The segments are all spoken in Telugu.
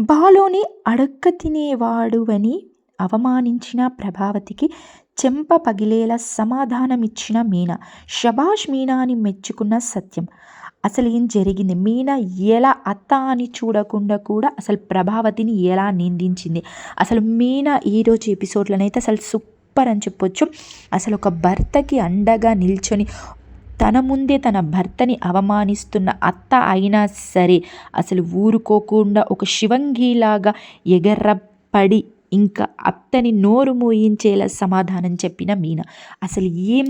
బాలోని అడక్క తినేవాడువని అవమానించిన ప్రభావతికి చెంప పగిలేలా సమాధానమిచ్చిన మీనా. షబాష్ మీనా అని మెచ్చుకున్న సత్యం. అసలు ఏం జరిగింది? మీనా ఎలా అత్త అని చూడకుండా కూడా అసలు ప్రభావతిని ఎలా నిందించింది? అసలు మీనా ఈరోజు ఎపిసోడ్లోనైతే అసలు సూపర్ అని చెప్పొచ్చు. అసలు ఒక భర్తకి అండగా నిల్చొని తన ముందే తన భర్తని అవమానిస్తున్న అత్త అయినా సరే అసలు ఊరుకోకుండా ఒక శివంగిలాగా ఎగర్రపడి ఇంకా అత్తని నోరు మూయించేలా సమాధానం చెప్పిన మీనా. అసలు ఏం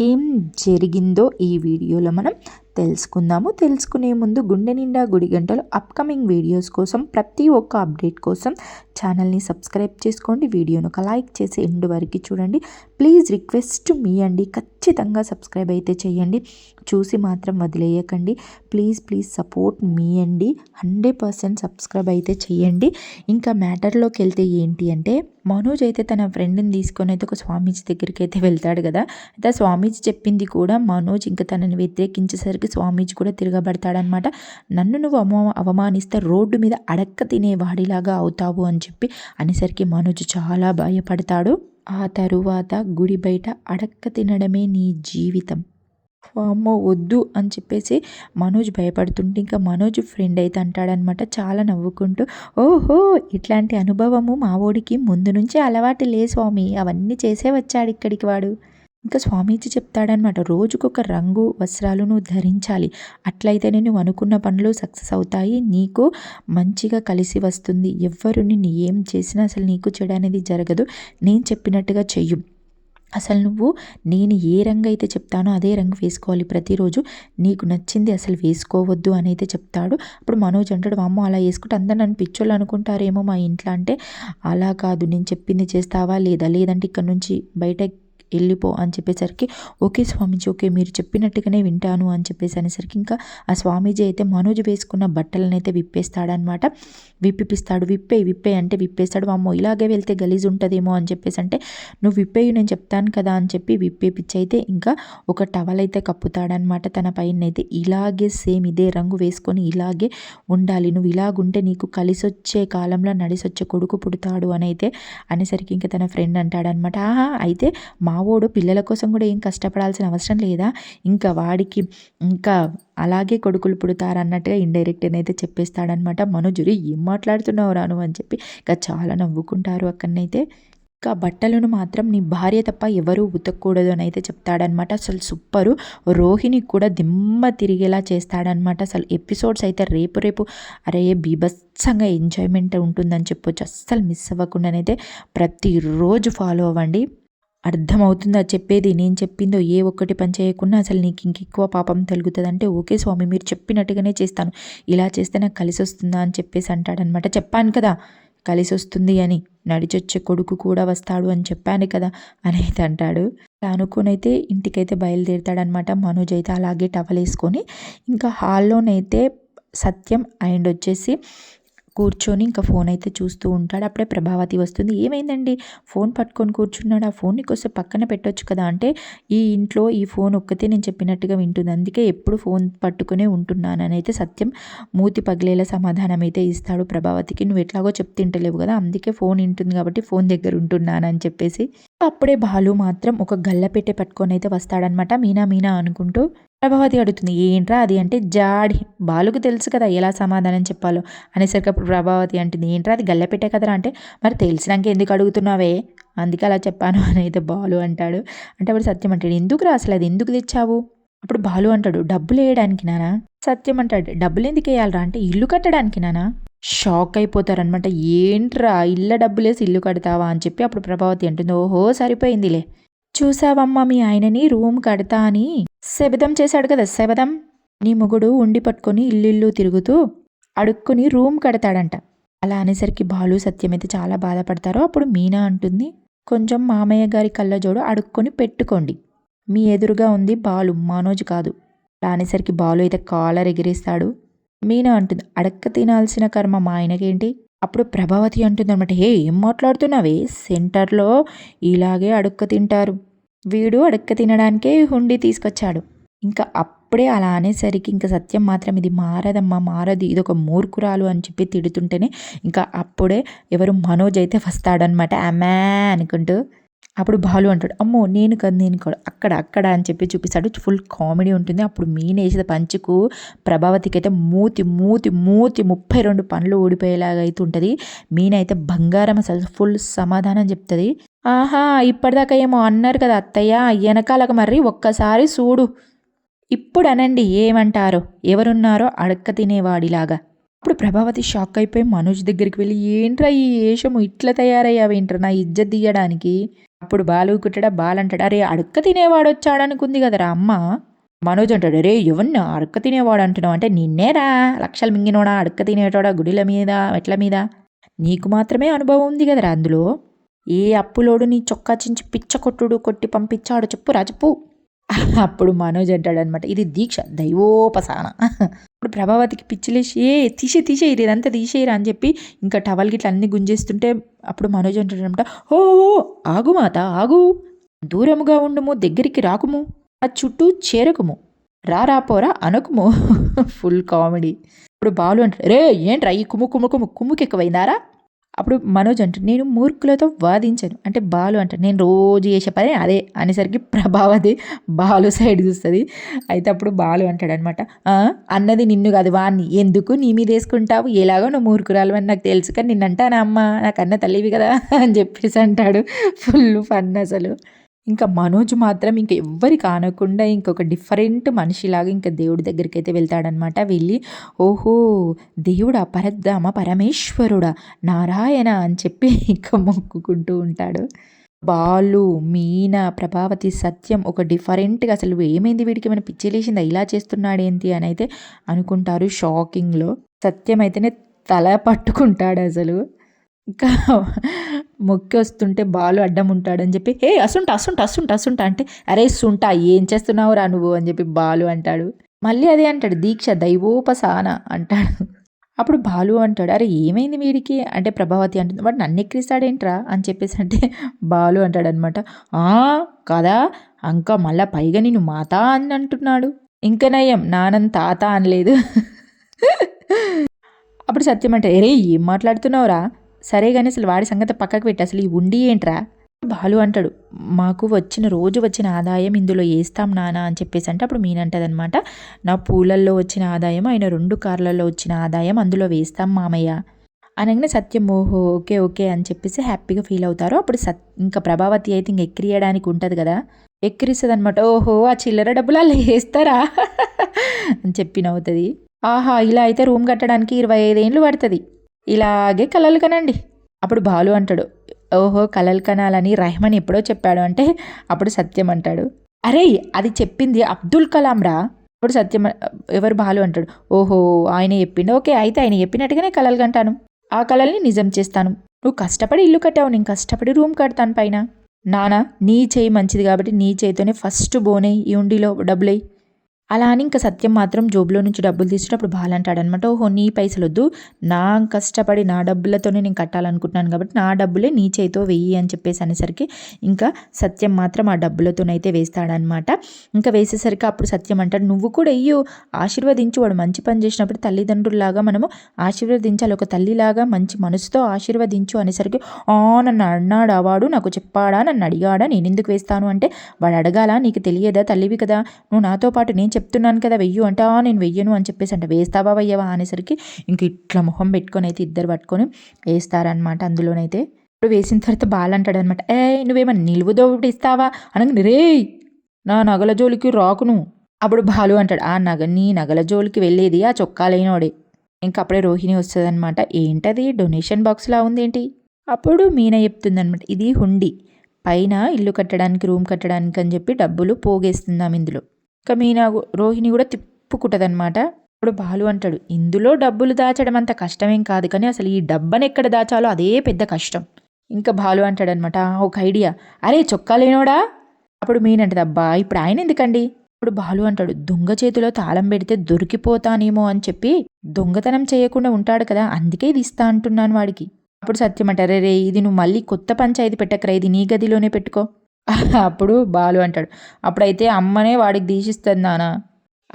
ఏం జరిగిందో ఈ వీడియోలో మనం తెలుసుకుందాము. తెలుసుకునే ముందు గుండె నిండా గుడి గంటలు అప్కమింగ్ వీడియోస్ కోసం ప్రతి ఒక్క అప్డేట్ కోసం ఛానల్ని సబ్స్క్రైబ్ చేసుకోండి. వీడియోను ఒక లైక్ చేసి ఎండ్ వరకు చూడండి. ప్లీజ్ రిక్వెస్ట్ మీ అండి. ఖచ్చితంగా సబ్స్క్రైబ్ అయితే చేయండి. చూసి మాత్రం వదిలేయకండి. ప్లీజ్ ప్లీజ్ సపోర్ట్ మీ అండి. హండ్రెడ్ పర్సెంట్ సబ్స్క్రైబ్ అయితే చేయండి. ఇంకా మ్యాటర్లోకి వెళ్తే ఏంటి అంటే మనోజ్ అయితే తన ఫ్రెండ్ని తీసుకొని అయితే ఒక స్వామీజీ దగ్గరికి అయితే వెళ్తాడు కదా. అయితే స్వామీజీ చెప్పింది కూడా మనోజ్ ఇంకా తనని వ్యతిరేకించేసరికి స్వామీజీ కూడా తిరగబడతాడనమాట. నన్ను నువ్వు అవమా అవమానిస్తే రోడ్డు మీద అడక్క తినేవాడిలాగా అవుతావు అని చెప్పి అనేసరికి మనోజ్ చాలా భయపడతాడు. ఆ తరువాత గుడి బయట అడక్క తినడమే నీ జీవితం. అమ్మో వద్దు అని చెప్పేసి మనోజ్ భయపడుతుంటే ఇంకా మనోజ్ ఫ్రెండ్ అయితే అంటాడనమాట చాలా నవ్వుకుంటూ ఓహో ఇట్లాంటి అనుభవము మా ఓడికి ముందు నుంచే అలవాటు లే స్వామి. అవన్నీ చేసే వచ్చాడు ఇక్కడికి వాడు. ఇంకా స్వామీజీ చెప్తాడనమాట రోజుకొక రంగు వస్త్రాలు నువ్వు ధరించాలి. అట్లయితేనే నువ్వు అనుకున్న పనులు సక్సెస్ అవుతాయి. నీకు మంచిగా కలిసి వస్తుంది. ఎవ్వరు నిన్ను ఏం చేసినా అసలు నీకు చెడు అనేది జరగదు. నేను చెప్పినట్టుగా చెయ్యు. అసలు నువ్వు నేను ఏ రంగు అయితే చెప్తానో అదే రంగు వేసుకోవాలి. ప్రతిరోజు నీకు నచ్చింది అసలు వేసుకోవద్దు అని అయితే చెప్తాడు. అప్పుడు మనోజ్ అంటాడు అమ్మ అలా వేసుకుంటే అందరు నన్ను పిచ్చోళ్ళు అనుకుంటారేమో మా ఇంట్లో. అంటే అలా కాదు నేను చెప్పింది చేస్తావా లేదా? లేదంటే ఇక్కడ నుంచి బయట వెళ్ళిపో అని చెప్పేసరికి ఓకే స్వామీజీ ఓకే మీరు చెప్పినట్టుగానే వింటాను అని చెప్పేసి అనేసరికి ఇంకా ఆ స్వామీజీ అయితే మనోజ్ వేసుకున్న బట్టలను అయితే విప్పేస్తాడనమాట విప్పిపిస్తాడు విప్పే విప్పే అంటే విప్పేస్తాడు. అమ్మో ఇలాగే వెళ్తే గలీజ్ ఉంటుందేమో అని చెప్పేసి అంటే నువ్వు విప్పేయు నేను చెప్తాను కదా అని చెప్పి విప్పేపిచ్చి అయితే ఇంకా ఒక టవల్ అయితే కప్పుతాడనమాట తన పైన అయితే ఇలాగే సేమ్ ఇదే రంగు వేసుకొని ఇలాగే ఉండాలి. నువ్వు ఇలాగుంటే నీకు కలిసొచ్చే కాలంలో నడిసొచ్చే కొడుకు పుడతాడు అని అయితే అనేసరికి ఇంకా తన ఫ్రెండ్ అంటాడనమాట ఆహా అయితే మా మావోడు పిల్లల కోసం కూడా ఏం కష్టపడాల్సిన అవసరం లేదా? ఇంకా వాడికి ఇంకా అలాగే కొడుకులు పుడతారు అన్నట్టుగా ఇండైరెక్ట్ అయితే చెప్పేస్తాడనమాట మనోజురి ఏం మాట్లాడుతున్నావు రాను? అని చెప్పి ఇంకా చాలా నవ్వుకుంటారు అక్కడనైతే. ఇంకా బట్టలను మాత్రం నీ భార్య తప్ప ఎవరూ ఉతకూడదు అని అయితే చెప్తాడనమాట అసలు సూపరు. రోహిణి కూడా దిమ్మ తిరిగేలా చేస్తాడనమాట అసలు ఎపిసోడ్స్ అయితే రేపు రేపు అరే బీభత్సంగా ఎంజాయ్మెంట్ ఉంటుందని చెప్పొచ్చు. అస్సలు మిస్ అవ్వకుండానైతే ప్రతిరోజు ఫాలో అవ్వండి. అర్థమవుతుందా? చెప్పేది నేను చెప్పిందో ఏ ఒక్కటి పని చేయకుండా అసలు నీకు ఇంకెక్కువ పాపం తొలుగుతుందంటే ఓకే స్వామి మీరు చెప్పినట్టుగానే చేస్తాను. ఇలా చేస్తే నాకు కలిసి వస్తుందా అని చెప్పేసి అంటాడనమాట చెప్పాను కదా కలిసి వస్తుంది అని. నడిచొచ్చే కొడుకు కూడా వస్తాడు అని చెప్పాను కదా అని అయితే అంటాడు. అనుకోనైతే ఇంటికైతే బయలుదేరుతాడనమాట మనోజ్ అయితే. అలాగే టవల్ వేసుకొని ఇంకా హాల్లోనైతే సత్యం అండ్ వచ్చేసి కూర్చొని ఇంకా ఫోన్ అయితే చూస్తూ ఉంటాడు. అప్పుడే ప్రభావతి వస్తుంది. ఏమైందండి? ఫోన్ పట్టుకొని కూర్చున్నాడు. ఆ ఫోన్ని కొంచెం పక్కన పెట్టొచ్చు కదా అంటే ఈ ఇంట్లో ఈ ఫోన్ ఒక్కతే నేను చెప్పినట్టుగా వింటుంది. అందుకే ఎప్పుడు ఫోన్ పట్టుకునే ఉంటున్నానని అయితే సత్యం మూతి పగిలేలా సమాధానం అయితే ఇస్తాడు ప్రభావతికి. నువ్వు ఎట్లాగో చెప్తింటలేవు కదా అందుకే ఫోన్ వింటుంది కాబట్టి ఫోన్ దగ్గర ఉంటున్నానని చెప్పేసి. అప్పుడే బాలు మాత్రం ఒక గల్లపెట్టె పట్టుకొని అయితే వస్తాడనమాట మీనా మీనా అనుకుంటూ ప్రభావతి అడుగుతుంది ఏంట్రా అది? అంటే జాడి బాలుకు తెలుసు కదా ఎలా సమాధానం చెప్పాలో. అనేసరికి అప్పుడు ప్రభావతి అంటుంది ఏంట్రా అది గల్లెపెట్టే కదరా? అంటే మరి తెలిసినాక ఎందుకు అడుగుతున్నావే? అందుకే అలా చెప్పాను అని అయితే బాలు అంటాడు. అంటే అప్పుడు సత్యం అంటాడు ఎందుకు రాసలేదు అసలు అది ఎందుకు తెచ్చావు? అప్పుడు బాలు అంటాడు డబ్బులు వేయడానికి నానా? సత్యం అంటాడు డబ్బులు ఎందుకు వేయాలరా? అంటే ఇల్లు కట్టడానికి నానా? షాక్ అయిపోతారనమాట ఏంట్రా ఇళ్ళ డబ్బులేసి ఇల్లు కడతావా? అని చెప్పి అప్పుడు ప్రభావతి అంటుంది ఓహో సరిపోయిందిలే. చూసావమ్మా మీ ఆయనని? రూమ్ కడతా అని శబదం చేశాడు కదా శబదం నీ మొగుడు ఉండి పట్టుకొని ఇల్లు తిరుగుతూ అడుక్కుని రూమ్ కడతాడంట. అలా అనేసరికి బాలు సత్యం అయితే చాలా బాధపడతారో అప్పుడు మీనా అంటుంది కొంచెం మామయ్య గారి కళ్ళజోడు అడుక్కొని పెట్టుకోండి. మీ ఎదురుగా ఉంది బాలు మనోజ్ కాదు. అలా అనేసరికి బాలు అయితే కాలర్ ఎగిరేస్తాడు. మీనా అంటుంది అడక్క తినాల్సిన కర్మ మా ఆయనకేంటి? అప్పుడు ప్రభావతి అంటుంది అనమాట హే ఏం మాట్లాడుతున్నావే? సెంటర్లో ఇలాగే అడుక్క తింటారు. వీడు అడక్క తినడానికే హుండీ తీసుకొచ్చాడు. ఇంకా అప్పుడే అలా అనేసరికి ఇంకా సత్యం మాత్రం ఇది మారదమ్మా మారదు. ఇది ఒక మూర్ఖురాలు అని చెప్పి తిడుతుంటేనే ఇంకా అప్పుడే ఎవరు మనోజ్ అయితే వస్తాడనమాట అమ్మా అనుకుంటూ అప్పుడు బాలు అంటాడు అమ్మో నేను కాదు నేను కాదు అక్కడ అక్కడ అని చెప్పి చూపిస్తాడు. ఫుల్ కామెడీ ఉంటుంది. అప్పుడు మీన వేసిన పంచుకు ప్రభావతికి అయితే మూతి మూతి మూతి ముప్పై రెండు పండ్లు ఊడిపోయేలాగా అయితే ఉంటుంది. మీన అయితే బంగారం అసలు ఫుల్ సమాధానం చెప్తుంది. ఆహా ఇప్పటిదాకా ఏమో అన్నారు కదా అత్తయ్య వెనకాలకు మరి ఒక్కసారి చూడు. ఇప్పుడు అనండి ఏమంటారో? ఎవరున్నారో అడక్క తినేవాడిలాగా. అప్పుడు ప్రభావతి షాక్ అయిపోయి మనోజ్ దగ్గరికి వెళ్ళి ఏంట్రా ఈ వేషము? ఇట్లా తయారయ్యావేంట్రా? నా ఇజ్జత్ తీయడానికి. అప్పుడు బాలు కుట్టడా బాలంటాడు అరే అడక్క తినేవాడు వచ్చాడనుకుంది కదరా అమ్మ. మనోజ్ అంటాడు రే ఎవన్నా అడక్క తినేవాడు అంటున్నావు అంటే నిన్నేరా లక్షలు మింగినోడా అడక్క తినేటోడా గుడిల మీద మెట్ల మీద? నీకు మాత్రమే అనుభవం ఉంది కదరా అందులో. ఏ అప్పులోడు నీ చొక్కా చించి పిచ్చ కొట్టుడు కొట్టి పంపించాడు చెప్పురా చెప్పు. అప్పుడు మనోజ్ అంటాడనమాట ఇది దీక్ష దైవోపసాన. ఇప్పుడు ప్రభావతికి పిచ్చిలేసి ఏ తీసే తీసేయరు ఇదంతా తీసేయరు అని చెప్పి ఇంకా టవల్ గిట్ల అన్ని గుంజేస్తుంటే అప్పుడు మనోజ్ అంటాడనమాట ఓ ఆగు మాత ఆగు. దూరముగా ఉండుము దగ్గరికి రాకుము. ఆ చుట్టూ చేరకుము. రా పోరా అనకుము. ఫుల్ కామెడీ ఇప్పుడు బాలు అంటారు రే ఏంట్రా ఈ కుమ్ము కుమ్ము కుమ్ము కుమ్ముకి ఎక్కువైందారా అప్పుడు మనోజ్ అంటాడు నేను మూర్ఖులతో వాదించాను. అంటే బాలు అంటాడు నేను రోజు చేసే పని అదే. అనేసరికి ప్రభావతి బాలు సైడ్ చూస్తుంది. అయితే అప్పుడు బాలు అంటాడు అనమాట అన్నది నిన్ను కాదు వాణ్ణి. ఎందుకు నీ మీద వేసుకుంటావు? ఎలాగో నువ్వు మూర్ఖురాలు అని నాకు తెలుసు కానీ నిన్నంటానా అమ్మ? నాకు అన్న తల్లివి కదా అని చెప్పేసి అంటాడు. ఫుల్ ఫన్ అసలు. ఇంకా మనోజ్ మాత్రం ఇంకా ఎవ్వరి కానకుండా ఇంకొక డిఫరెంట్ మనిషిలాగా ఇంకా దేవుడి దగ్గరికి అయితే వెళ్తాడనమాట వెళ్ళి ఓహో దేవుడా పరద్దామ పరమేశ్వరుడా నారాయణ అని చెప్పి ఇంకా మొక్కుకుంటూ ఉంటాడు. బాలు మీన ప్రభావతి సత్యం ఒక డిఫరెంట్గా అసలు ఏమైంది వీడికి? మన పిచ్చిలేసిందా ఇలా చేస్తున్నాడేంటి అని అయితే అనుకుంటారు షాకింగ్లో. సత్యం అయితేనే తల పట్టుకుంటాడు అసలు. ఇంకా మొక్కి వస్తుంటే బాలు అడ్డం ఉంటాడని చెప్పి హే అసుంట అసుంట అసుంట అసుంట అంటే అరే సుంట ఏం చేస్తున్నావు రా నువ్వు? అని చెప్పి బాలు అంటాడు. మళ్ళీ అదే అంటాడు దీక్ష దైవోపసాన అంటాడు. అప్పుడు బాలు అంటాడు అరే ఏమైంది వీడికి? అంటే ప్రభావతి అంటుంది వాడు నన్ను ఎక్కిరిస్తాడేంట్రా? అని చెప్పేసి అంటే బాలు అంటాడు అనమాట కదా? ఇంకా మళ్ళా పైగా నేను మాత అని అంటున్నాడు. ఇంకా నయం నానం తాత అనలేదు. అప్పుడు సత్యం అంటే అరే ఏం మాట్లాడుతున్నావురా? సరే కానీ అసలు వాడి సంగతి పక్కకు పెట్టి అసలు ఈ ఉండి ఏంట్రా? బాలు అంటాడు మాకు వచ్చిన రోజు వచ్చిన ఆదాయం ఇందులో వేస్తాం నానా అని చెప్పేసి అంటే అప్పుడు మీనంటదనమాట నా పూలల్లో వచ్చిన ఆదాయం ఆయన రెండు కార్లలో వచ్చిన ఆదాయం అందులో వేస్తాం మామయ్య అనగానే సత్యం ఓహో ఓకే ఓకే అని చెప్పేసి హ్యాపీగా ఫీల్ అవుతారు. అప్పుడు సత్ ఇంకా ప్రభావతి అయితే ఇంక ఎక్కిరియడానికి ఉంటుంది కదా ఎక్కిరిస్తుంది అనమాట ఓహో ఆ చిల్లర డబ్బులు అలా వేస్తారా? అని చెప్పి నవ్వుతుంది. ఆహా ఇలా అయితే రూమ్ కట్టడానికి ఇరవై ఐదేళ్ళు పడుతుంది. ఇలాగే కలలు కనండి. అప్పుడు బాలు అంటాడు ఓహో కలలు కనాలని రెహమాన్ ఎప్పుడో చెప్పాడు అంటే అప్పుడు సత్యం అంటాడు. అరే అది చెప్పింది అబ్దుల్ కలాం రా. అప్పుడు సత్యం ఎవరు బాలు అంటాడు ఓహో ఆయన చెప్పిండు. ఓకే అయితే ఆయన చెప్పినట్టుగానే కలలు కంటాను. ఆ కలల్ని నిజం చేస్తాను. నువ్వు కష్టపడి ఇల్లు కట్టావు నేను కష్టపడి రూమ్ కడతాను పైన. నానా నీ చేయి మంచిది కాబట్టి నీ చేయితోనే ఫస్ట్ బోనే ఈ ఉండిలో డబ్బులై. అలా అని ఇంకా సత్యం మాత్రం జోబులో నుంచి డబ్బులు తీసేటప్పుడు బాలంటాడనమాట ఓహో నీ పైసలు వద్దు నా కష్టపడి నా డబ్బులతోనే నేను కట్టాలనుకుంటున్నాను కాబట్టి నా డబ్బులే నీ చేతితో వెయ్యి అని చెప్పేసి అనేసరికి ఇంకా సత్యం మాత్రం ఆ డబ్బులతోనైతే వేస్తాడనమాట ఇంకా వేసేసరికి అప్పుడు సత్యం అంటాడు నువ్వు కూడా వెయ్యు ఆశీర్వదించు. వాడు మంచి పని చేసినప్పుడు తల్లిదండ్రుల్లాగా మనము ఆశీర్వదించాలి. ఒక తల్లిలాగా మంచి మనసుతో ఆశీర్వదించు. అనేసరికి ఆ నన్ను అన్నాడా వాడు? నాకు చెప్పాడా? నన్ను అడిగాడా? నేను ఎందుకు వేస్తాను? అంటే వాడు అడగాల? నీకు తెలియదా? తల్లివి కదా. నువ్వు నాతో పాటు నేను చెప్తున్నాను కదా వెయ్యు అంటే నేను వెయ్యను అని చెప్పేసి అంటే వేస్తావా వెయ్యవా అనేసరికి ఇంక ఇట్లా మొహం పెట్టుకొని అయితే ఇద్దరు పట్టుకొని వేస్తారనమాట అందులోనైతే. ఇప్పుడు వేసిన తర్వాత బాల్ అంటాడు అనమాట ఏ నువ్వేమన్నా నిలువుదోటి ఇస్తావా? అనగా రే నా నగల జోలికి రాకును అప్పుడు బాలు అంటాడు ఆ నగ నీ నగల జోలికి వెళ్ళేది ఆ చొక్కాలైనోడే ఇంకా అప్పుడే రోహిణి వస్తుందన్నమాట ఏంటది? డొనేషన్ బాక్స్లా ఏంటి అప్పుడు మీన చెప్తుందనమాట ఇది హుండీ. పైన ఇల్లు కట్టడానికి రూమ్ కట్టడానికి అని చెప్పి డబ్బులు పోగేస్తున్నాం ఇందులో. ఇంకా మీనా రోహిణి కూడా తిప్పుకుంటుందన్నమాట. ఇప్పుడు బాలు అంటాడు ఇందులో డబ్బులు దాచడం అంత కష్టమేం కాదు కానీ అసలు ఈ డబ్బని ఎక్కడ దాచాలో అదే పెద్ద కష్టం. ఇంకా బాలు అంటాడనమాట ఒక ఐడియా. అరే చొక్కా లేనోడా? అప్పుడు మీనంటది అబ్బా ఇప్పుడు ఆయన ఎందుకండి? ఇప్పుడు బాలు అంటాడు దొంగ చేతిలో తాళం పెడితే దొరికిపోతానేమో అని చెప్పి దొంగతనం చేయకుండా ఉంటాడు కదా అందుకే ఇది ఇస్తా అంటున్నాను వాడికి. అప్పుడు సత్యం అంటారే రే ఇది నువ్వు మళ్ళీ కొత్త పంచాయతీ పెట్టకరా ఇది నీ గదిలోనే పెట్టుకో. అప్పుడు బాలు అంటాడు. అప్పుడైతే అమ్మనే వాడికి దీసిస్తుంది నాన్న.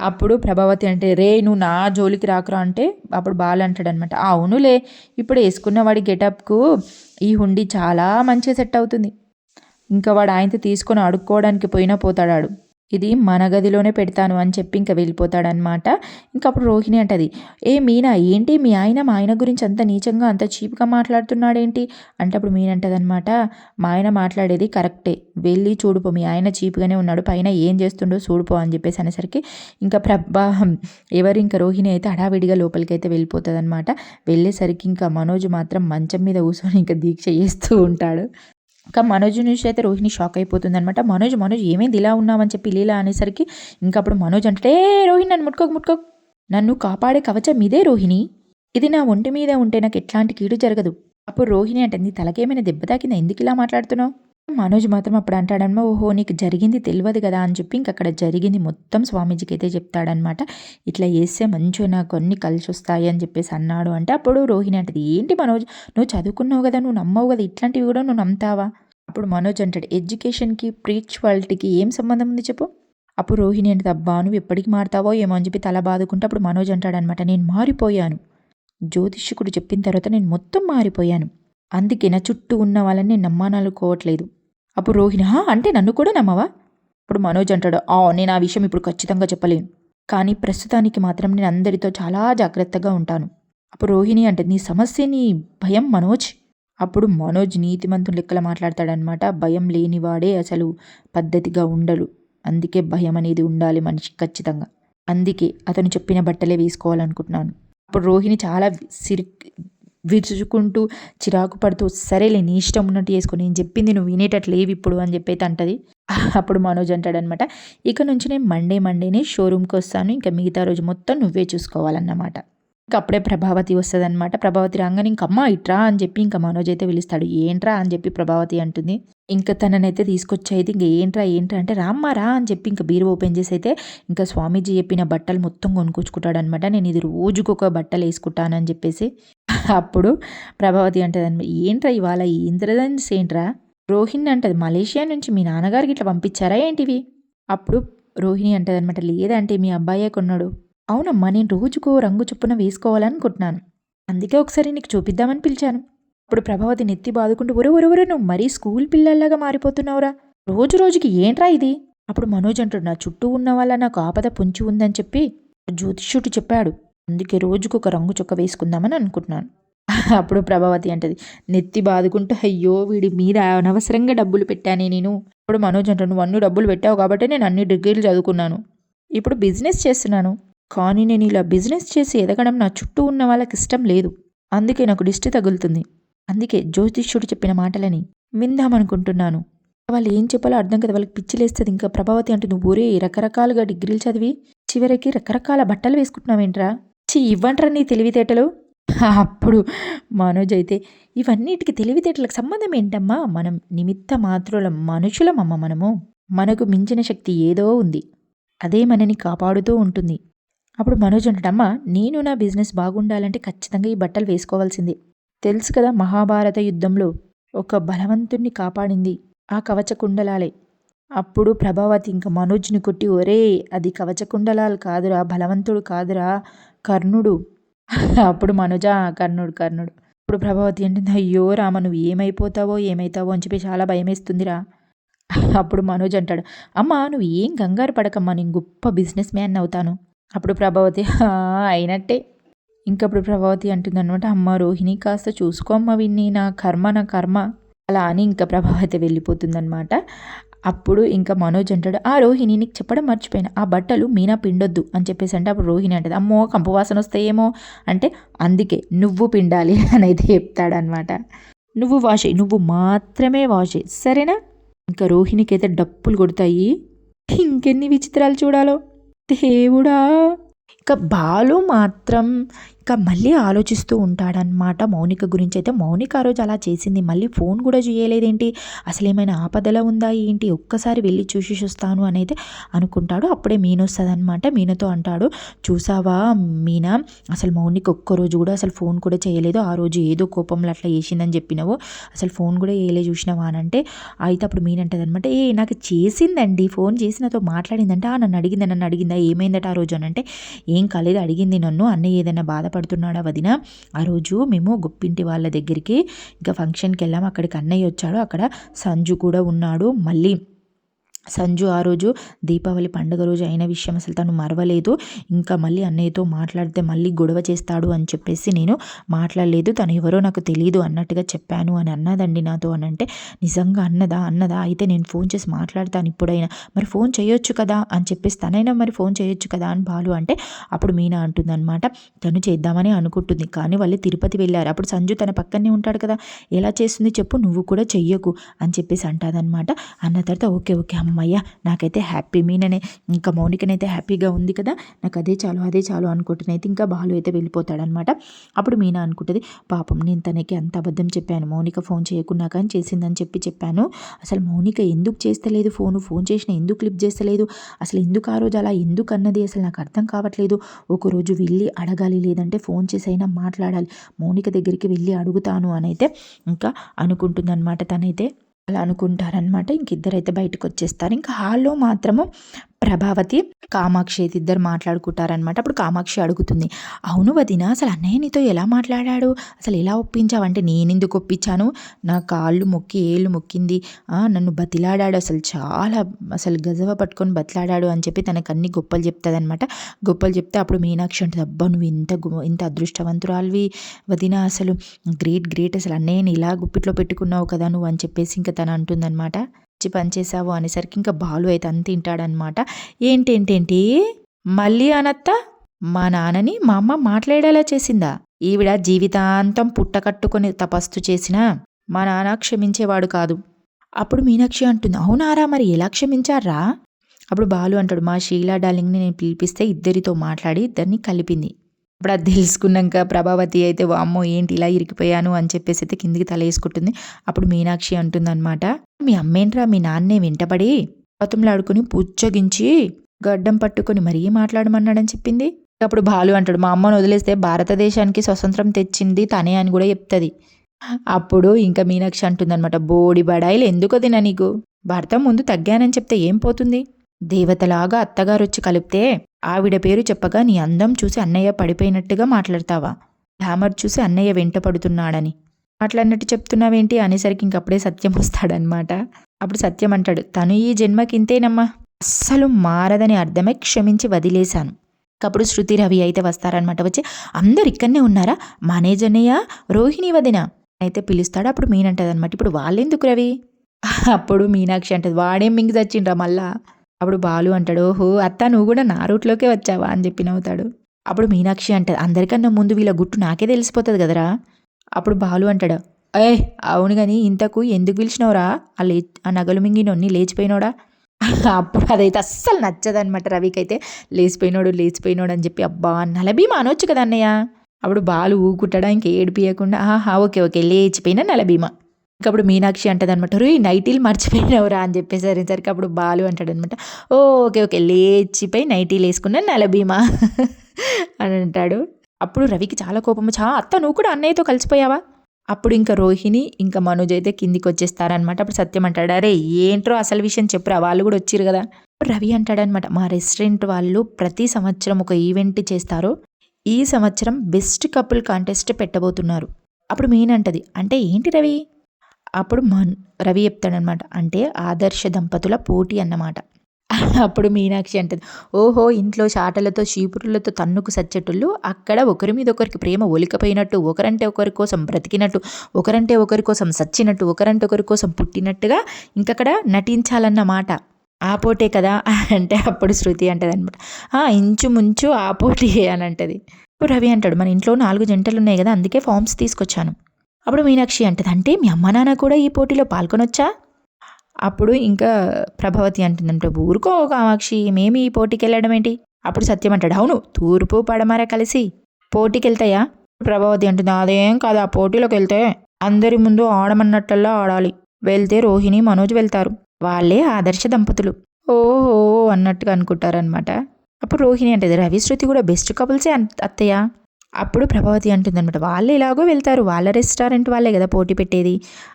అప్పుడు ప్రభావతి అంటే రే నువ్వు నా జోలికి రాకురా అంటే అప్పుడు బాలు అంటాడనమాట అవునులే ఇప్పుడు వేసుకున్న వాడి గెటప్కు ఈ హుండీ చాలా మంచిగా సెట్ అవుతుంది. ఇంకా వాడు ఆయనతో తీసుకొని అడుక్కోవడానికి పోయినా పోతాడాడు. ఇది మన గదిలోనే పెడతాను అని చెప్పి ఇంకా వెళ్ళిపోతాడనమాట ఇంకా అప్పుడు రోహిణి అంటది ఏ మీనా ఏంటి మీ ఆయన మా ఆయన గురించి అంత నీచంగా అంత చీప్గా మాట్లాడుతున్నాడేంటి? అంటే అప్పుడు మీన అంటదనమాట మా ఆయన మాట్లాడేది కరెక్టే వెళ్ళి చూడుపో మీ ఆయన చీప్గానే ఉన్నాడు పైన ఏం చేస్తుండో చూడుపో అని చెప్పేసి అనేసరికి ఇంకా ప్రభా ఎవరు ఇంకా రోహిణి అయితే హడావిడిగా లోపలికి అయితే వెళ్ళిపోతుంది అనమాట వెళ్ళేసరికి ఇంకా మనోజ్ మాత్రం మంచం మీద కూర్చొని ఇంకా దీక్ష చేస్తూ ఉంటాడు. ఇంకా మనోజ్ నుంచి అయితే రోహిణి షాక్ అయిపోతుంది అనమాట మనోజ్ మనోజ్ ఏమైంది ఇలా ఉన్నామని చెప్పి లీలా అనేసరికి ఇంకా అప్పుడు మనోజ్ అంటే రోహిణి నన్ను ముట్టుకోకు ముట్టుకోకు. నన్ను కాపాడే కవచం ఇదే రోహిణి. ఇది నా ఒంటి మీద ఉంటే నాకు ఎట్లాంటి కీడు జరగదు. అప్పుడు రోహిణి అంటే నీ తలకేమైనా దెబ్బ తాకిందా? ఎందుకు ఇలా మాట్లాడుతున్నావు? మనోజ్ మాత్రం అప్పుడు అంటాడనమా ఓహో నీకు జరిగింది తెలియదు కదా అని చెప్పి ఇంక అక్కడ జరిగింది మొత్తం స్వామీజీకి అయితే చెప్తాడనమాట. ఇట్లా చేస్తే మంచిగా నాకు అన్ని కలిసి వస్తాయి అని చెప్పేసి అన్నాడు అంటే అప్పుడు రోహిణి అంటది ఏంటి మనోజ్ నువ్వు చదువుకున్నావు కదా నువ్వు నమ్మవు కదా ఇట్లాంటివి కూడా నువ్వు నమ్ముతావా? అప్పుడు మనోజ్ అంటాడు ఎడ్యుకేషన్కి ప్రీచువాలిటీకి ఏం సంబంధం ఉంది చెప్పు. అప్పుడు రోహిణి అంటే అబ్బా నువ్వు ఎప్పటికి మారుతావో ఏమో అని చెప్పి తల బాదుకుంటే అప్పుడు మనోజ్ అంటాడనమాట నేను మారిపోయాను. జ్యోతిష్కుడు చెప్పిన తర్వాత నేను మొత్తం మారిపోయాను. అందుకే నా చుట్టూ ఉన్న వాళ్ళని నేను నమ్మాననుకోవట్లేదు అప్పుడు రోహిణి "హా, అంటే నన్ను కూడా నమ్మవా? అప్పుడు మనోజ్ అంటాడు ఆ నేను ఆ విషయం ఇప్పుడు ఖచ్చితంగా చెప్పలేను. కానీ ప్రస్తుతానికి మాత్రం నేను అందరితో చాలా జాగ్రత్తగా ఉంటాను. అప్పుడు రోహిణి అంటే నీ సమస్య నీ భయం మనోజ్? అప్పుడు మనోజ్ నీతిమంతుని లెక్కల మాట్లాడతాడనమాట భయం లేనివాడే అసలు పద్ధతిగా ఉండడు. అందుకే భయం అనేది ఉండాలి మనిషికి ఖచ్చితంగా. అందుకే అతను చెప్పిన బట్టలే వేసుకోవాలనుకుంటున్నాను. అప్పుడు రోహిణి చాలా సిరి విరుచుకుంటూ చిరాకు పడుతూ సరేలే నీ ఇష్టం ఉన్నట్టు చేసుకో నేను చెప్పింది నువ్వు వినేటట్లు లేవు ఇప్పుడు అని చెప్పైతే అంటది. అప్పుడు మనోజ్ అంటాడనమాట ఇక నుంచి నేను మండే మండేనే షోరూమ్కి వస్తాను ఇంకా మిగతా రోజు మొత్తం నువ్వే చూసుకోవాలన్నమాట. ఇంకా అప్పుడే ప్రభావతి వస్తుంది అనమాట ప్రభావతి రాగానే ఇంక అమ్మ ఇట్రా అని చెప్పి ఇంకా మనోజ్ అయితే పిలుస్తాడు. ఏంట్రా అని చెప్పి ప్రభావతి అంటుంది. ఇంకా తననైతే తీసుకొచ్చేది ఇంకా ఏంట్రా ఏంట్రా అంటే రామ్మా రా? అని చెప్పి ఇంకా బీరు ఓపెన్ చేసి అయితే ఇంకా స్వామీజీ చెప్పిన బట్టలు మొత్తం కొనుక్కొచ్చుకుంటాడు అనమాట నేను ఇది రోజుకొక బట్టలు వేసుకుంటానని చెప్పేసి అప్పుడు ప్రభావతి అంటది ఏంట్రా ఇవాళ? ఈ ఇంద్రధనుస్ ఏంట్రా రోహిణి అంటది. మలేషియా నుంచి మీ నాన్నగారికి ఇట్లా పంపించారా ఏంటివి? అప్పుడు రోహిణి అంటది అనమాట లేదంటే మీ అబ్బాయే కొన్నాడు. అవునమ్మా నేను రోజుకో రంగు చొప్పున వేసుకోవాలనుకుంటున్నాను. అందుకే ఒకసారి నీకు చూపిద్దామని పిలిచాను. అప్పుడు ప్రభావతి నెత్తి బాదుకుంటూ ఒరే ఒరే ఒరే నువ్వు మరీ స్కూల్ పిల్లల్లాగా మారిపోతున్నావురా. రోజు రోజుకి ఏంట్రా ఇది? అప్పుడు మనోజ్ అంటాడు నా చుట్టూ ఉన్న వాళ్ళ నాకు ఆపద పొంచి ఉందని చెప్పి జ్యోతిష్యుడు చెప్పాడు. అందుకే రోజుకు ఒక రంగు చొక్క వేసుకుందామని అనుకుంటున్నాను. అప్పుడు ప్రభావతి అంటది నెత్తి బాదుకుంటూ అయ్యో వీడి మీద అనవసరంగా డబ్బులు పెట్టానే నేను. ఇప్పుడు మనోజ్ అంటాడు నువ్వు అన్ని డబ్బులు పెట్టావు కాబట్టి నేను అన్ని డిగ్రీలు చదువుకున్నాను. ఇప్పుడు బిజినెస్ చేస్తున్నాను. కానీ నేను ఇలా బిజినెస్ చేసి ఎదగడం నా చుట్టూ ఉన్న వాళ్ళకి ఇష్టం లేదు. అందుకే నాకు దిష్టి తగులుతుంది. అందుకే జ్యోతిష్యుడు చెప్పిన మాటలని విందామనుకుంటున్నాను. వాళ్ళు ఏం చెప్పాలో అర్థం కదా. వాళ్ళకి పిచ్చిలేస్తుంది ఇంకా ప్రభావతి అంటే నువ్వు ఊరే రకరకాలుగా డిగ్రీలు చదివి చివరికి రకరకాల బట్టలు వేసుకుంటున్నావేంట్రా? చి ఇవ్వంట్రా నీ తెలివితేటలు. అప్పుడు మనోజ్ అయితే ఇవన్నిటికి తెలివితేటలకు సంబంధం ఏంటమ్మా? మనం నిమిత్త మాత్రుల మనుషులమమ్మ మనము. మనకు మించిన శక్తి ఏదో ఉంది. అదే మనని కాపాడుతూ ఉంటుంది. అప్పుడు మనోజ్ అంటాడమ్మా నేను నా బిజినెస్ బాగుండాలంటే ఖచ్చితంగా ఈ బట్టలు వేసుకోవాల్సింది. తెలుసు కదా మహాభారత యుద్ధంలో ఒక బలవంతుణ్ణి కాపాడింది ఆ కవచ కుండలాలే. అప్పుడు ప్రభావతి ఇంకా మనోజ్ని కొట్టి ఒరే అది కవచ కుండలాలు కాదురా బలవంతుడు కాదురా కర్ణుడు. అప్పుడు మనోజ కర్ణుడు కర్ణుడు. ఇప్పుడు ప్రభావతి అంటుంది అయ్యో రామ నువ్వు ఏమైపోతావో ఏమైతావో అని చెప్పి చాలా భయమేస్తుందిరా. అప్పుడు మనోజ్ అంటాడు అమ్మా నువ్వు ఏం కంగారు పడకమ్మా నేను గొప్ప బిజినెస్ మ్యాన్ అవుతాను. అప్పుడు ప్రభావతి అయినట్టే. ఇంకప్పుడు ప్రభావతి అంటుందన్నమాట అమ్మ రోహిణి కాస్త చూసుకో అమ్మ విన్ని నా కర్మ నా కర్మ. అలా అని ఇంకా ప్రభావతి వెళ్ళిపోతుందన్నమాట. అప్పుడు ఇంకా మనోజ్ అంటాడు ఆ రోహిణి నీకు చెప్పడం మర్చిపోయిన ఆ బట్టలు మీనా పిండొద్దు అని చెప్పేసి అంటే అప్పుడు రోహిణి అంటది అమ్మో కంపు వాసన వస్తాయేమో అంటే అందుకే నువ్వు పిండాలి అని అయితే చెప్తాడనమాట నువ్వు వాష్ నువ్వు మాత్రమే వాష్ సరేనా? ఇంకా రోహిణికి అయితే డప్పులు కొడతాయి. ఇంకెన్ని విచిత్రాలు చూడాలో. దేవుడా! ఇక బాలు మాత్రం ఇంకా మళ్ళీ ఆలోచిస్తూ ఉంటాడనమాట మౌనిక గురించి. అయితే మౌనిక ఆ రోజు అలా చేసింది. మళ్ళీ ఫోన్ కూడా చేయలేదేంటి? అసలు ఏమైనా ఆపదల ఉందా ఏంటి? ఒక్కసారి వెళ్ళి చూసి వస్తాను అని అయితే అనుకుంటాడు. అప్పుడే మీన వస్తుంది అనమాట మీనతో అంటాడు చూసావా మీనా? అసలు మౌనిక ఒక్కరోజు కూడా అసలు ఫోన్ కూడా చేయలేదు. ఆ రోజు ఏదో కోపంలో అట్లా చేసిందని చెప్పినావు. అసలు ఫోన్ కూడా వేయలే చూసినావా? అని అంటే అయితే అప్పుడు మీనంటది అనమాట ఏ నాకు చేసిందండి. ఫోన్ చేసి నాతో మాట్లాడిందంటే. "ఆ, నన్ను అడిగిందా నన్ను అడిగిందా? ఏమైందట ఆ రోజు? అని అంటే ఏం కాలేదు అడిగింది నన్ను. అన్నయ్య ఏదైనా బాధపడుతున్నాడా వదిన? ఆ రోజు మేము గొప్పింటి వాళ్ళ దగ్గరికి ఇంకా ఫంక్షన్కి వెళ్ళాము అక్కడికి అన్నయ్య వచ్చాడు. అక్కడ సంజు కూడా ఉన్నాడు. మళ్ళీ సంజు ఆ రోజు దీపావళి పండుగ రోజు అయిన విషయం అసలు తను మరవలేదు. ఇంకా మళ్ళీ అన్నయ్యతో మాట్లాడితే మళ్ళీ గొడవ చేస్తాడు అని చెప్పేసి నేను మాట్లాడలేదు. తను ఎవరో నాకు తెలియదు అన్నట్టుగా చెప్పాను అని అన్నదండి నాతో అని అంటే నిజంగా అన్నదా? అన్నదా? అయితే నేను ఫోన్ చేసి మాట్లాడతాను ఇప్పుడైనా. మరి ఫోన్ చేయొచ్చు కదా? అని చెప్పేసి తనైనా మరి ఫోన్ చేయొచ్చు కదా అని బాలు అంటే అప్పుడు మీనా అంటుందన్నమాట. తను చేద్దామని అనుకుంటుంది. కానీ వాళ్ళు తిరుపతి వెళ్ళారు. అప్పుడు సంజు తన పక్కనే ఉంటాడు కదా. ఎలా చేస్తుంది చెప్పు? నువ్వు కూడా చెయ్యకు అని చెప్పేసి అంటాదనమాట అన్న తర్వాత ఓకే ఓకే అమ్మ. అమ్మయ్య నాకైతే హ్యాపీ మీననే. ఇంకా మౌనికనైతే హ్యాపీగా ఉంది కదా. నాకు అదే చాలు అదే చాలు అనుకుంటున్నైతే ఇంకా బాలు అయితే వెళ్ళిపోతాడనమాట. అప్పుడు మీనా అనుకుంటుంది పాపం నేను తనకి అంత అబద్ధం చెప్పాను. మౌనిక ఫోన్ చేయకుండా కానీ చేసిందని చెప్పి చెప్పాను. అసలు మౌనిక ఎందుకు చేస్తలేదు ఫోను? ఫోన్ చేసిన ఎందుకు క్లిప్ చేస్తలేదు? అసలు ఎందుకు ఆ రోజు అలా ఎందుకు అన్నది అసలు నాకు అర్థం కావట్లేదు. ఒకరోజు వెళ్ళి అడగాలి లేదంటే ఫోన్ చేసి అయినా మాట్లాడాలి. మౌనిక దగ్గరికి వెళ్ళి అడుగుతాను అని అయితే ఇంకా అనుకుంటుందన్నమాట తనైతే. అలా అనుకుంటారనమాట ఇంకిద్దరైతే బయటకు వచ్చేస్తారు ఇంకా హాల్లో మాత్రము ప్రభావతి కామాక్షి అయితే ఇద్దరు మాట్లాడుకుంటారనమాట అప్పుడు కామాక్షి అడుగుతుంది అవును వదిన అసలు అన్నయ్య నీతో ఎలా మాట్లాడాడు? అసలు ఎలా ఒప్పించావంటే నేను ఎందుకు ఒప్పించాను? నా కాళ్ళు మొక్కి ఏళ్ళు మొక్కింది. నన్ను బతిలాడాడు. అసలు చాలా అసలు గజవ పట్టుకొని బతిలాడాడు అని చెప్పి తనకు అన్ని గొప్పలు చెప్తాదనమాట గొప్పలు చెప్తే అప్పుడు మీనాక్షి ఉంటుంది అబ్బా నువ్వు ఇంత ఇంత అదృష్టవంతురాలివి వదిన. అసలు గ్రేట్ గ్రేట్. అసలు అన్నయ్యని ఇలా గుప్పిట్లో పెట్టుకున్నావు కదా నువ్వు అని చెప్పేసి ఇంకా తను అంటుందన్నమాట. మంచి పని చేసావు అనేసరికి ఇంకా బాలు అయితే అంత తింటాడనమాట. ఏంటేంటేంటి మళ్ళీ అనత్త? మా నాన్నని మా అమ్మ మాట్లాడేలా చేసిందా? ఈవిడ జీవితాంతం పుట్టకట్టుకొని తపస్సు చేసినా మా నాన్న క్షమించేవాడు కాదు. అప్పుడు మీనాక్షి అంటుంది అవునారా మరి? ఎలా క్షమించారా అప్పుడు బాలు అంటాడు మా షీలా డార్లింగ్ని నేను పిలిపిస్తే ఇద్దరితో మాట్లాడి ఇద్దరిని కలిపింది. అప్పుడు అది తెలుసుకున్నాక ప్రభావతి అయితే వామ్మో ఏంటి ఇలా ఇరికిపోయాను? అని చెప్పేసి అయితే కిందికి తల వేసుకుంటుంది. అప్పుడు మీనాక్షి అంటుందన్నమాట మీ అమ్మేంట్రా మీ నాన్నే వెంటపడి ఆడుకుని పుచ్చగించి గడ్డం పట్టుకొని మరీ మాట్లాడమన్నాడని చెప్పింది. అప్పుడు బాలు అంటాడు మా అమ్మను వదిలేస్తే భారతదేశానికి స్వతంత్రం తెచ్చింది తనే అని కూడా చెప్తుంది. అప్పుడు ఇంకా మీనాక్షి అంటుందన్నమాట బోడి బడాయిలు ఎందుకు తిన నీకు? భర్త ముందు తగ్గానని చెప్తే ఏం పోతుంది? దేవతలాగా అత్తగారొచ్చి కలిపితే ఆవిడ పేరు చెప్పగా నీ అందం చూసి అన్నయ్య పడిపోయినట్టుగా మాట్లాడతావా? గ్లామర్ చూసి అన్నయ్య వెంట పడుతున్నాడని. మాట్లాడినట్టు చెప్తున్నావేంటి? అనేసరికి ఇంకప్పుడే సత్యం వస్తాడనమాట అప్పుడు సత్యం అంటాడు తను ఈ జన్మకి ఇంతేనమ్మా అస్సలు మారదని అర్థమై క్షమించి వదిలేశాను. అప్పుడు శృతి రవి అయితే వస్తారనమాట వచ్చి అందరు ఇక్కడనే ఉన్నారా? మానేజన్నయ్య రోహిణి వదిన? అయితే పిలుస్తాడు అప్పుడు మీనంటది అనమాట ఇప్పుడు వాళ్ళెందుకు రవి? అప్పుడు మీనాక్షి అంటది వాడేం మింగి చచ్చిండ్రా మళ్ళా? అప్పుడు బాలు అంటాడు ఓహో అత్త నువ్వు కూడా నా రూట్లోకే వచ్చావా? అని చెప్పి నవ్వుతాడు. అప్పుడు మీనాక్షి అంటది అందరికన్నా ముందు వీళ్ళ గుట్టు నాకే తెలిసిపోతుంది కదరా? అప్పుడు బాలు అంటాడు ఏ అవును కానీ ఇంతకు ఎందుకు పిలిచినవరా? ఆ లే ఆ నగలు మింగినొన్ని లేచిపోయినోడా? అప్పుడు అదైతే అస్సలు నచ్చదనమాట రవికైతే లేచిపోయినోడు లేచిపోయినోడు అని చెప్పి అబ్బా నలభీమా అనొచ్చు కదా అన్నయ్య? అప్పుడు బాలు ఊకుంటాడా ఇంక ఏడిపియకుండా ఆహా ఓకే ఓకే లేచిపోయిన నలభీమా. ఇంకప్పుడు మీనాక్షి అంటదనమాట రే నైటీలు మర్చిపోయినవరా అని చెప్పేసరికి అప్పుడు బాలు అంటాడనమాట "ఓ, ఓకే ఓకే లేచిపోయి నైటీలు వేసుకున్న నలభీమా అని అంటాడు. అప్పుడు రవికి చాలా కోపం చా అత్త నువ్వు కూడా అన్నయ్యతో కలిసిపోయావా? అప్పుడు ఇంకా రోహిణి ఇంకా మనోజ్ అయితే కిందికి వచ్చేస్తారనమాట అప్పుడు సత్యం అంటాడు అరే ఏంట్రో అసలు విషయం చెప్పురా వాళ్ళు కూడా వచ్చారు కదా. రవి అంటాడనమాట మా రెస్టారెంట్ వాళ్ళు ప్రతి సంవత్సరం ఒక ఈవెంట్ చేస్తారు. ఈ సంవత్సరం బెస్ట్ కపుల్ కాంటెస్ట్ పెట్టబోతున్నారు. అప్పుడు మెయిన్ అంటది అంటే ఏంటి రవి? అప్పుడు మన్ రవి చెప్తాడనమాట. అంటే ఆదర్శ దంపతుల పోటీ అన్నమాట. అప్పుడు మీనాక్షి అంటది ఓహో ఇంట్లో చాటలతో చీపురులతో తన్నుకు సచ్చేటోళ్ళు అక్కడ ఒకరి మీద ఒకరికి ప్రేమ ఒలికపోయినట్టు ఒకరంటే ఒకరి కోసం బ్రతికినట్టు ఒకరంటే ఒకరి కోసం సచ్చినట్టు ఒకరంటే ఒకరి కోసం పుట్టినట్టుగా ఇంకక్కడ నటించాలన్నమాట ఆ పోటే కదా అంటే అప్పుడు శృతి అంటది అనమాట ఇంచుముంచు ఆ పోటీ అని అంటది. ఇప్పుడు రవి అంటాడు మన ఇంట్లో నాలుగు జంటలు ఉన్నాయి కదా అందుకే ఫామ్స్ తీసుకొచ్చాను. అప్పుడు మీనాక్షి అంటది అంటే మీ అమ్మ నాన్న కూడా ఈ పోటీలో పాల్గొనొచ్చా? అప్పుడు ఇంకా ప్రభావతి అంటుందంటే ఊరుకో కామాక్షి మేము ఈ పోటీకి వెళ్ళడం ఏంటి? అప్పుడు సత్యం అంటాడు అవును తూర్పు పడమర కలిసి పోటీకి వెళ్తాయా ప్రభావతి అంటుంది అదేం కాదు ఆ పోటీలోకి వెళ్తే అందరి ముందు ఆడమన్నట్లల్లా ఆడాలి. వెళ్తే రోహిణి మనోజ్ వెళ్తారు. వాళ్ళే ఆదర్శ దంపతులు. ఓహో అన్నట్టుగా అనుకుంటారనమాట అప్పుడు రోహిణి అంటది రవి శృతి కూడా బెస్ట్ కపుల్సే అన్- అత్తయ్య? అప్పుడు ప్రభావతి అంటుందనమాట వాళ్ళు ఎలాగో వెళ్తారు వాళ్ళ రెస్టారెంట్ వాళ్ళే కదా పోటీ పెట్టేది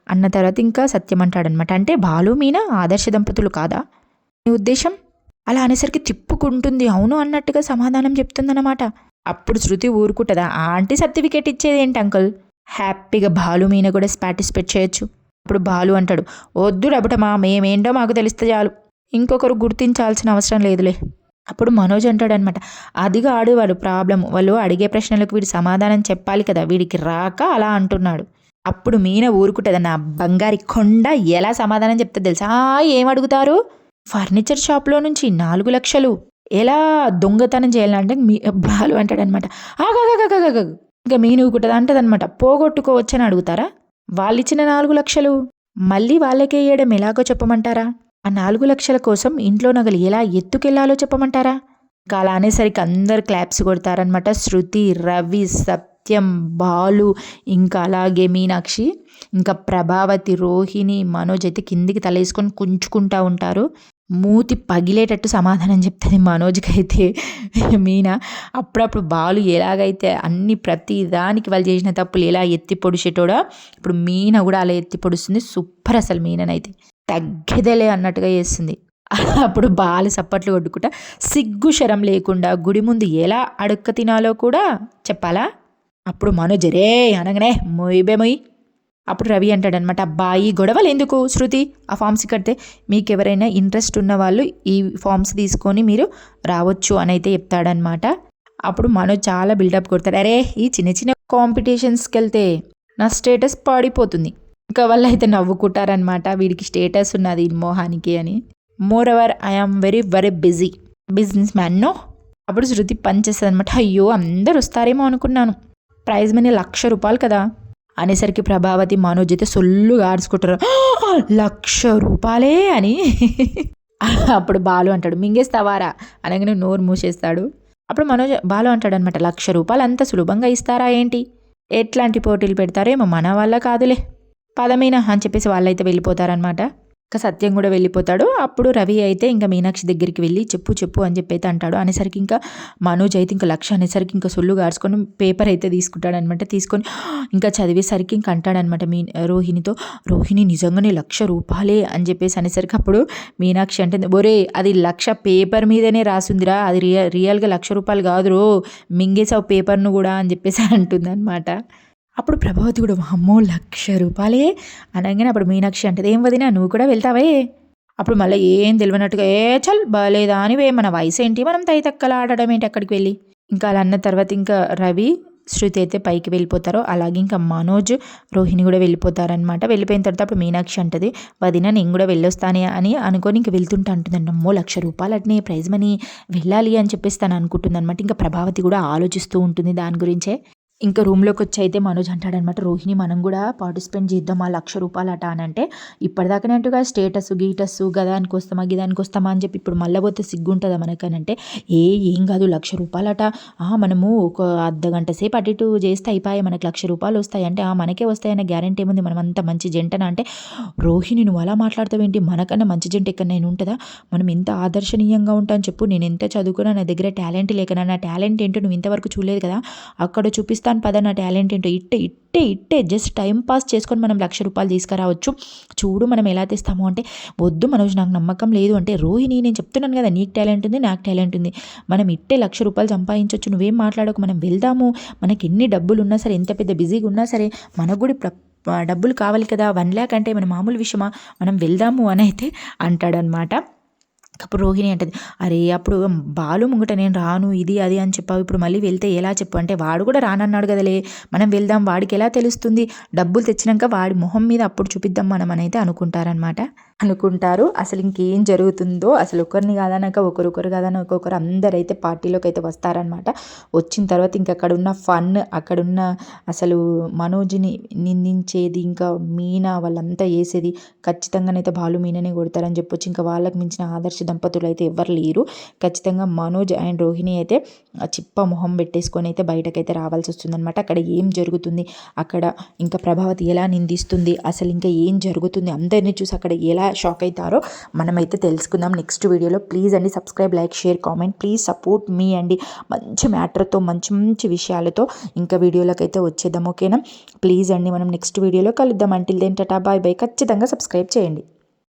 అన్న తర్వాత ఇంకా సత్యం అంటాడనమాట అంటే బాలు మీనా ఆదర్శ దంపతులు కాదా? నీ ఉద్దేశం? అలా అనేసరికి తిప్పుకుంటుంది అవును అన్నట్టుగా సమాధానం చెప్తుందన్నమాట. అప్పుడు శృతి ఊరుకుంటుందా ఆ ఆంటీ సర్టిఫికేట్ ఇచ్చేది ఏంటి అంకుల్? హ్యాపీగా బాలు మీన కూడా పార్టిసిపేట్ చేయొచ్చు. అప్పుడు బాలు అంటాడు వద్దు డబటమా మేమేంటో మాకు తెలిస్తే చాలు ఇంకొకరు గుర్తించాల్సిన అవసరం లేదులే. అప్పుడు మనోజ్ అంటాడనమాట అదిగా ఆడు వాడు ప్రాబ్లం వాళ్ళు అడిగే ప్రశ్నలకు వీడు సమాధానం చెప్పాలి కదా వీడికి రాక అలా అంటున్నాడు. అప్పుడు మీన ఊరుకుంటుంది నా బంగారి కొండ ఎలా సమాధానం చెప్తే తెలుసా? ఏం అడుగుతారు? ఫర్నిచర్ షాప్లో నుంచి నాలుగు లక్షలు. ఎలా దొంగతనం చేయాలంటే మీ బాలు అంటాడనమాట ఆగాగాగాగాగా ఇంకా మీను ఊరుకుంటుంది అంటదనమాట పోగొట్టుకోవచ్చని అడుగుతారా? వాళ్ళు ఇచ్చిన నాలుగు లక్షలు. మళ్ళీ వాళ్ళకే ఇయ్యడం ఎలాగో చెప్పమంటారా? ఆ నాలుగు లక్షల కోసం ఇంట్లో నగలు ఎలా ఎత్తుకెళ్ళాలో చెప్పమంటారా? ఇంకా అలా అనేసరికి అందరు క్లాప్స్ కొడతారనమాట శృతి రవి సత్యం బాలు ఇంకా అలాగే మీనాక్షి ఇంకా ప్రభావతి రోహిణి మనోజ్ అయితే కిందికి తలేసుకొని కుంచుకుంటా ఉంటారు. మూతి పగిలేటట్టు సమాధానం చెప్తుంది మనోజ్కి అయితే మీనా అప్పుడప్పుడు బాలు ఎలాగైతే అన్ని ప్రతి దానికి వాళ్ళు చేసిన తప్పులు ఎలా ఎత్తి పొడిచేటోడో ఇప్పుడు మీన కూడా అలా ఎత్తి పొడుస్తుంది సూపర్ అసలు మీననైతే. తగ్గేదేలే అన్నట్టుగా చేస్తుంది. అప్పుడు బాలు సప్పట్లు కొట్టుకుంటా సిగ్గు శరం లేకుండా గుడి ముందు ఎలా అడుక్క తినాలో కూడా చెప్పాలా? అప్పుడు మనోజరే అనగానే మొయ్యబే మొయ్. అప్పుడు రవి అంటాడనమాట అబ్బాయి గొడవలు ఎందుకు శృతి? ఆ ఫామ్స్ కడితే మీకు ఎవరైనా ఇంట్రెస్ట్ ఉన్న వాళ్ళు ఈ ఫామ్స్ తీసుకొని మీరు రావచ్చు అని అయితే చెప్తాడనమాట. అప్పుడు మనోజ్ చాలా బిల్డప్ కొడతాడు అరే ఈ చిన్న చిన్న కాంపిటీషన్స్కి వెళ్తే నా స్టేటస్ పాడిపోతుంది. ఇంకా వాళ్ళు అయితే నవ్వుకుంటారనమాట వీడికి స్టేటస్ ఉన్నది మోహానికి అని. Moreover I am very very busy businessman no అప్పుడు శృతి పనిచేస్తుంది అనమాట అయ్యో అందరు వస్తారేమో అనుకున్నాను. ప్రైజ్ మనీ లక్ష రూపాయలు కదా. అనేసరికి ప్రభావతి మనోజ్ అయితే సొల్లుగా ఆడుచుకుంటారు. లక్ష రూపాయలే అని. అప్పుడు బాలు అంటాడు మింగేస్తావారా? అనగానే నోరు మూసేస్తాడు. అప్పుడు మనోజ్ బాలు అంటాడు అనమాట లక్ష రూపాయలు అంత సులభంగా ఇస్తారా ఏంటి? ఎట్లాంటి పోటీలు పెడతారేమో మన వల్ల కాదులే. పదమీనా అని చెప్పేసి వాళ్ళైతే వెళ్ళిపోతారనమాట ఇంకా సత్యం కూడా వెళ్ళిపోతాడు. అప్పుడు రవి అయితే ఇంకా మీనాక్షి దగ్గరికి వెళ్ళి చెప్పు చెప్పు అని చెప్పి అయితే అంటాడు. అనేసరికి ఇంకా మనోజ్ అయితే ఇంకా లక్ష అనేసరికి ఇంకా సొల్లు గార్చుకొని పేపర్ అయితే తీసుకుంటాడనమాట తీసుకొని ఇంకా చదివేసరికి ఇంకా అంటాడనమాట మీ రోహిణితో రోహిణి నిజంగానే లక్ష రూపాయలే అని చెప్పేసి అనేసరికి అప్పుడు మీనాక్షి అంటే ఒరే అది లక్ష పేపర్ మీదనే రాసుందిరా. అది రియల్ రియల్గా లక్ష రూపాయలు కాదు రో మింగేసావు పేపర్ను కూడా అని చెప్పేసి అంటుందన్నమాట. అప్పుడు ప్రభావతి కూడా అమ్మో లక్ష రూపాయలే అనగానే అప్పుడు మీనాక్షి అంటది ఏం వదినా నువ్వు కూడా వెళ్తావే? అప్పుడు మళ్ళీ ఏం తెలియనట్టుగా ఏ చల్ బాలేదా అనివే మన వయసు ఏంటి? మనం తైతక్కల ఆడడం ఏంటి అక్కడికి వెళ్ళి? ఇంకా అలా అన్న తర్వాత ఇంకా రవి శృతి అయితే పైకి వెళ్ళిపోతారో అలాగే ఇంకా మనోజ్ రోహిణి కూడా వెళ్ళిపోతారనమాట వెళ్ళిపోయిన తర్వాత అప్పుడు మీనాక్షి అంటది వదిన నేను కూడా వెళ్ళొస్తానే అని అనుకొని ఇంక వెళ్తుంటా అంటుందండి అమ్మో లక్ష రూపాయలు అట్నే ప్రైజ్ మనీ వెళ్ళాలి అని చెప్పేసి తను అనుకుంటుంది అనమాట ఇంకా ప్రభావతి కూడా ఆలోచిస్తూ ఉంటుంది దాని గురించే. ఇంకా రూమ్లోకి వచ్చి అయితే మనోజ్ అంటాడనమాట రోహిణి మనం కూడా పార్టిసిపేట్ చేద్దాం ఆ లక్ష రూపాయలు అట అని అంటే ఇప్పటిదాకానే అంటుగా స్టేటస్ గీటస్ గదానికి వస్తామా గిదానికి వస్తామా అని చెప్పి ఇప్పుడు మళ్ళీ పోతే సిగ్గుంటుందా మనకనంటే ఏ ఏం కాదు లక్ష రూపాయలట. ఆ, మనము ఒక అర్ధ గంట సేపు అటు ఇటు చేస్తే అయిపోయాయి మనకు లక్ష రూపాయలు వస్తాయి అంటే ఆ మనకే వస్తాయన్న గ్యారంటీ ఏముంది? మనం అంత మంచి జంటన అంటే రోహిణి నువ్వు అలా మాట్లాడతావేంటి? మనకన్నా మంచి జంట ఎక్కడ నేను ఉంటుందా? మనం ఎంత ఆదర్శనీయంగా ఉంటాను చెప్పు నేను ఎంత చదువుకున్నా నా దగ్గర టాలెంట్ లేకనా నా టాలెంట్ ఏంటో నువ్వు ఇంతవరకు చూడలేదు కదా? అక్కడ చూపిస్తాను పద నా టాలెంట్ ఏంటో ఇట్టే ఇట్టే ఇట్టే. జస్ట్ టైం పాస్ చేసుకొని మనం లక్ష రూపాయలు తీసుకురావచ్చు. చూడు మనం ఎలా తెస్తాము అంటే వద్దు మనోజ్ నాకు నమ్మకం లేదు అంటే రోహిణి నేను చెప్తున్నాను కదా నీకు టాలెంట్ ఉంది నాకు టాలెంట్ ఉంది. మనం ఇట్టే లక్ష రూపాయలు సంపాదించవచ్చు నువ్వేం మాట్లాడకు మనం వెళ్దాము. మనకి ఎన్ని డబ్బులు ఉన్నా సరే ఎంత పెద్ద బిజీగా ఉన్నా సరే మనకు కూడా ప్ర- డబ్బులు కావాలి కదా వన్ ల్యాక్ అంటే మన మామూలు విషయమా? మనం వెళ్దాము అని అయితే అంటాడనమాట అప్పుడు రోహిణి అంటది అరే అప్పుడు బాలు ముంగట నేను రాను ఇది అది అని చెప్పావు. ఇప్పుడు మళ్ళీ వెళ్తే ఎలా చెప్పు? అంటే వాడు కూడా రానన్నాడు కదలే. మనం వెళ్దాం వాడికి ఎలా తెలుస్తుంది? డబ్బులు తెచ్చినాక వాడి మొహం మీద అప్పుడు చూపిద్దాం మనం అయితే అనుకుంటారనమాట అనుకుంటారు. అసలు ఇంకేం జరుగుతుందో అసలు ఒకరిని కాదనక ఒకరొకరు కాదనక ఒక్కొక్కరు అందరైతే పార్టీలోకి అయితే వస్తారనమాట వచ్చిన తర్వాత ఇంక అక్కడ ఉన్న ఫన్ అక్కడున్న అసలు మనోజ్ని నిందించేది ఇంకా మీనా వాళ్ళంతా వేసేది ఖచ్చితంగానైతే బాలు మీననే కొడతారని చెప్పొచ్చు. ఇంకా వాళ్ళకి మించిన ఆదర్శ దంపతులు అయితే ఎవరు లేరు. ఖచ్చితంగా మనోజ్ అండ్ రోహిణి అయితే చిప్ప మొహం పెట్టేసుకొని అయితే బయటకైతే రావాల్సి వస్తుందన్నమాట. అక్కడ ఏం జరుగుతుంది? అక్కడ ఇంకా ప్రభావతి ఎలా నిందిస్తుంది? అసలు ఇంకా ఏం జరుగుతుంది? అందరినీ చూసి అక్కడ ఎలా షాక్ అవుతారో మనమైతే తెలుసుకుందాం. నెక్స్ట్ వీడియోలో ప్లీజ్ అండి subscribe like share comment. Please support మీ అండి. మంచి మ్యాటర్తో మంచి మంచి విషయాలతో ఇంకా వీడియోలకైతే వచ్చేద్దాం. ఓకేనా? ప్లీజ్ అండి మనం నెక్స్ట్ వీడియోలో కలుద్దాం. అంటిల్ దెన్ బాయ్ బాయ్ ఖచ్చితంగా సబ్స్క్రైబ్ చేయండి.